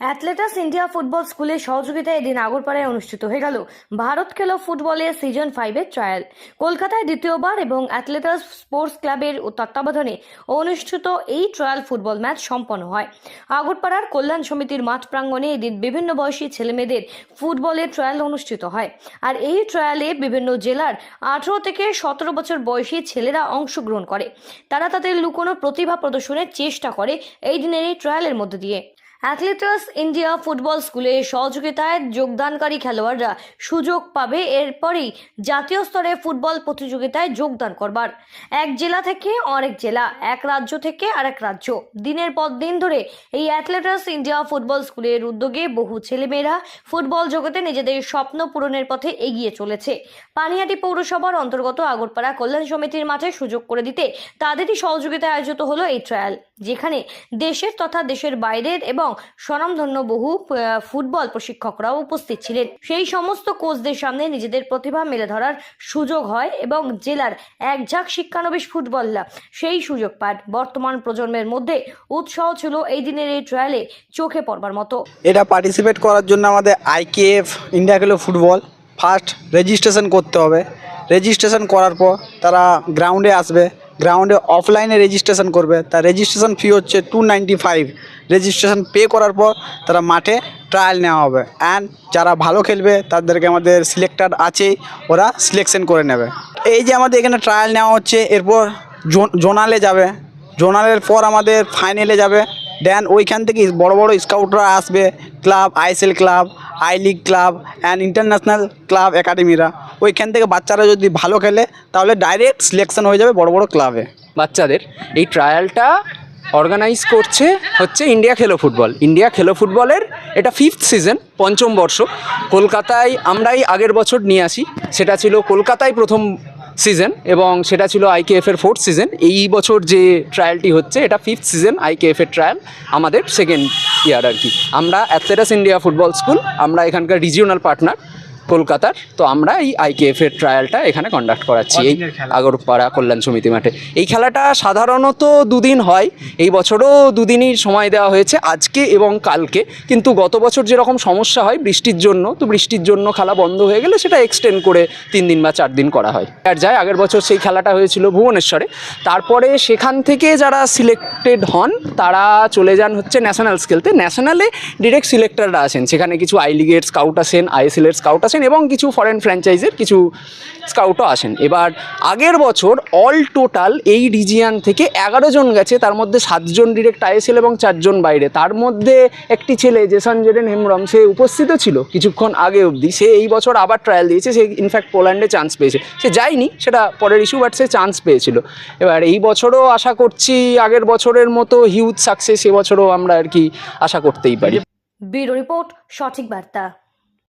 অ্যাথলেটাস India football স্কুলের সহযোগিতায় এদিন আগরপাড়ায় অনুষ্ঠিত হয়ে গেল। ভারত খেলো ফুটবলের সিজন ফাইভের ট্রায়াল কলকাতায় দ্বিতীয়বার এবং অ্যাথলেটাস স্পোর্টস ক্লাবের তত্ত্বাবধানে অনুষ্ঠিত এই ট্রায়াল ফুটবল ম্যাচ সম্পন্ন হয়। আগরপাড়ার কল্যাণ সমিতির মাঠ প্রাঙ্গণে এদিন বিভিন্ন বয়সী ছেলেমেয়েদের ফুটবলের ট্রায়াল অনুষ্ঠিত হয়। আর এই ট্রায়ালে বিভিন্ন জেলার আঠেরো থেকে সতেরো বছর বয়সী ছেলেরা অংশগ্রহণ করে। তারা তাদের লুকোনো প্রতিভা প্রদর্শনের চেষ্টা করে এই দিনের এই ট্রায়ালের মধ্যে দিয়ে। অ্যাথলেটাস ইন্ডিয়া ফুটবল স্কুলে সহযোগিতায় যোগদানকারী খেলোয়াড়রা সুযোগ পাবে এরপরেই জাতীয় স্তরে ফুটবল প্রতিযোগিতায় যোগদান করবার। এক জেলা থেকে অনেক জেলা, এক রাজ্য থেকে আরেক রাজ্য। দিনের পর দিন ধরে এই অ্যাথলেটাস ইন্ডিয়া ফুটবল স্কুলের উদ্যোগে বহু ছেলেমেয়েরা ফুটবল জগতে নিজেদের স্বপ্ন পূরণের পথে এগিয়ে চলেছে। পানিহাটি পৌরসভার অন্তর্গত আগরপাড়া কল্যাণ সমিতির মাঠে সুযোগ করে দিতে তাদেরই সহযোগিতায় আয়োজিত হলো এই ট্রায়াল। যেখানে দেশের তথা দেশের বাইরের এবং স্বনামধন্য বহু ফুটবল প্রশিক্ষকরাও উপস্থিত ছিলেন। সেই সমস্ত কোচদের সামনে নিজেদের প্রতিভা মেলে ধরার সুযোগ হয় এবং জেলার এক ঝাঁক শিক্ষানবিশ ফুটবলরা সেই সুযোগ পান। বর্তমান প্রজন্মের মধ্যে উৎসাহ ছিল এই দিনের এই ট্রায়ালে চোখে পড়বার মতো। এটা পার্টিসিপেট করার জন্য আমাদের IKF India Khelo football first registration করতে হবে। রেজিস্ট্রেশন করার পর তারা গ্রাউন্ডে আসবে। গ্রাউন্ডে অফলাইনে রেজিস্ট্রেশন করবে। তার রেজিস্ট্রেশন ফি হচ্ছে টু ফাইভ রেজিস্ট্রেশন পে করার পর তারা মাঠে ট্রায়াল নেওয়া হবে। অ্যান্ড যারা ভালো খেলবে, তাদেরকে আমাদের সিলেক্টার আছে ওরা সিলেকশন করে নেবে। এই যে আমাদের এখানে ট্রায়াল নেওয়া হচ্ছে, এরপর জোনালে যাবে। জোনালের পর আমাদের ফাইনালে যাবে। দেন ওইখান থেকে বড় বড় স্কাউটরা আসবে club ISL club I league club and international club একাডেমিরা ওইখান থেকে বাচ্চারা যদি ভালো খেলে, তাহলে ডাইরেক্ট সিলেকশন হয়ে যাবে বড় বড় ক্লাবে বাচ্চাদের। এই ট্রায়ালটা অর্গানাইজ করছে হচ্ছে ইন্ডিয়া খেলো ফুটবল ইন্ডিয়া খেলো ফুটবলের এটা ফিফথ সিজন পঞ্চম বর্ষ। কলকাতায় আমরাই আগের বছর নিয়ে আসি। সেটা ছিল কলকাতায় প্রথম সিজন এবং সেটা ছিল আইকেএফ এর ফোর্থ সিজন এই বছর যে ট্রায়ালটি হচ্ছে, এটা ফিফথ সিজন আইকেএফ এর ট্রায়াল আমাদের সেকেন্ড ইয়ার আর কি। আমরা অ্যাথলেটাস ইন্ডিয়া ফুটবল স্কুল আমরা এখানকার রিজিওনাল পার্টনার কলকাতার তো আমরা এই আইকেএফ এর ট্রায়ালটা এখানে কন্ডাক্ট করাচ্ছি এই আগরপাড়া কল্যাণ সমিতি মাঠে। এই খেলাটা সাধারণত দুদিন হয় এই বছরও দুদিনই সময় দেওয়া হয়েছে আজকে এবং কালকে। কিন্তু গত বছর যেরকম সমস্যা হয় বৃষ্টির জন্য তো বৃষ্টির জন্য খেলা বন্ধ হয়ে গেলে সেটা এক্সটেন্ড করে তিন দিন বা চার দিন করা হয়। আর যায় আগের বছর সেই খেলাটা হয়েছিল ভুবনেশ্বরে। তারপরে সেখান থেকে যারা সিলেক্টেড হন, তারা চলে যান হচ্ছে ন্যাশনালস খেলতে ন্যাশনালে ডিরেক্ট সিলেক্টররা আসেন, সেখানে কিছু আই লিগের স্কাউট আসেন আইএসএলের স্কাউট আসেন এবং কিছু ফরেন ফ্র্যাঞ্চাইজের কিছু স্কাউটও আসেন। এবার আগের বছর অল টোটাল এই রিজিয়ান থেকে এগারো জন গেছে, তার মধ্যে সাতজন ডিরেক্ট আইএসএল এবং চারজন বাইরে। তার মধ্যে একটি ছেলে জেসন জেডেন হেমব্রম, সে উপস্থিত ছিল কিছুক্ষণ আগে অবধি। সে এই বছর আবার ট্রায়াল দিয়েছে, সে ইনফ্যাক্ট পোল্যান্ডে চান্স পেয়েছে। সে যায়নি, সেটা পরের ইস্যু বাট সে চান্স পেয়েছিল। এবার এই বছরও আশা করছি আগের বছরের মতো হিউজ সাকসেস এবছরও আমরা আর কি আশা করতেই পারি। ব্যুরো রিপোর্ট, সঠিক বার্তা।